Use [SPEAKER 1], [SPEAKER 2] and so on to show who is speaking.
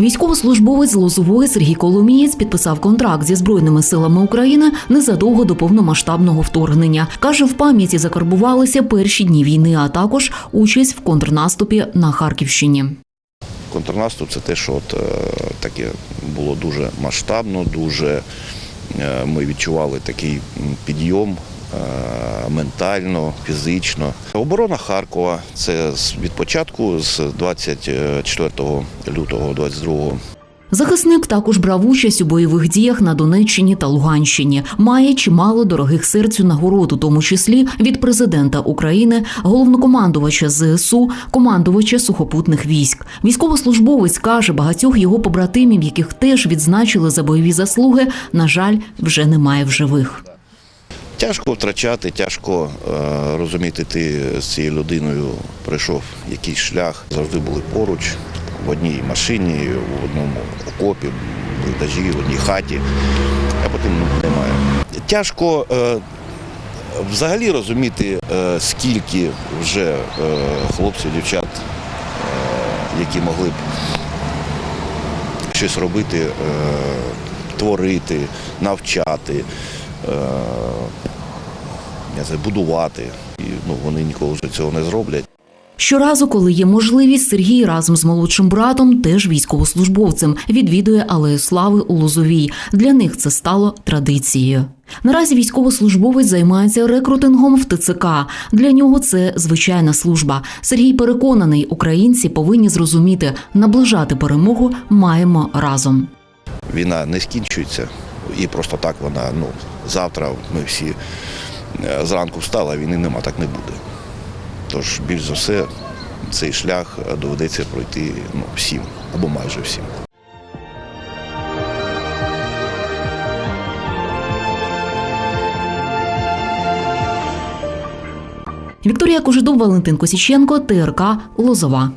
[SPEAKER 1] Військовослужбовець з Лозової Сергій Коломієць підписав контракт зі збройними силами України незадовго до повномасштабного вторгнення. каже, в пам'яті закарбувалися перші дні війни, а також участь в контрнаступі на Харківщині.
[SPEAKER 2] Контрнаступ це те, що от, е, таке було дуже масштабно, дуже е, ми відчували такий підйом ментально, фізично. Оборона Харкова це від початку, з 24 лютого 22
[SPEAKER 1] Захисник також брав участь у бойових діях на Донеччині та Луганщині. Має чимало дорогих серцю нагород, у тому числі від президента України, головнокомандувача ЗСУ, командувача сухопутних військ. Військовослужбовець каже, багатьох його побратимів, яких теж відзначили за бойові заслуги, на жаль, вже немає в живих.
[SPEAKER 2] Тяжко втрачати, тяжко е, розуміти, ти з цією людиною пройшов якийсь шлях, завжди були поруч, в одній машині, в одному окопі, в бліндажі, в одній хаті, а потім ну, немає. Тяжко е, взагалі розуміти, е, скільки вже хлопців, дівчат, які могли б щось робити, творити, навчати. Знаю, будувати. І ну, вони ніколи вже цього не зроблять.
[SPEAKER 1] Щоразу, коли є можливість, Сергій разом з молодшим братом, теж військовослужбовцем, відвідує алею слави у Лозовій. Для них це стало традицією. Наразі військовослужбовець займається рекрутингом в ТЦК. Для нього це звичайна служба. Сергій переконаний, українці повинні зрозуміти, наближати перемогу маємо разом.
[SPEAKER 2] Війна не скінчується, і просто так вона, ну, завтра ми всі зранку встали, а війни нема, так не буде. Тож, більш за все, цей шлях е, доведеться пройти ну, всім або майже всім.
[SPEAKER 1] Вікторія Кожедуб, Валентин Косіченко, ТРК Лозова.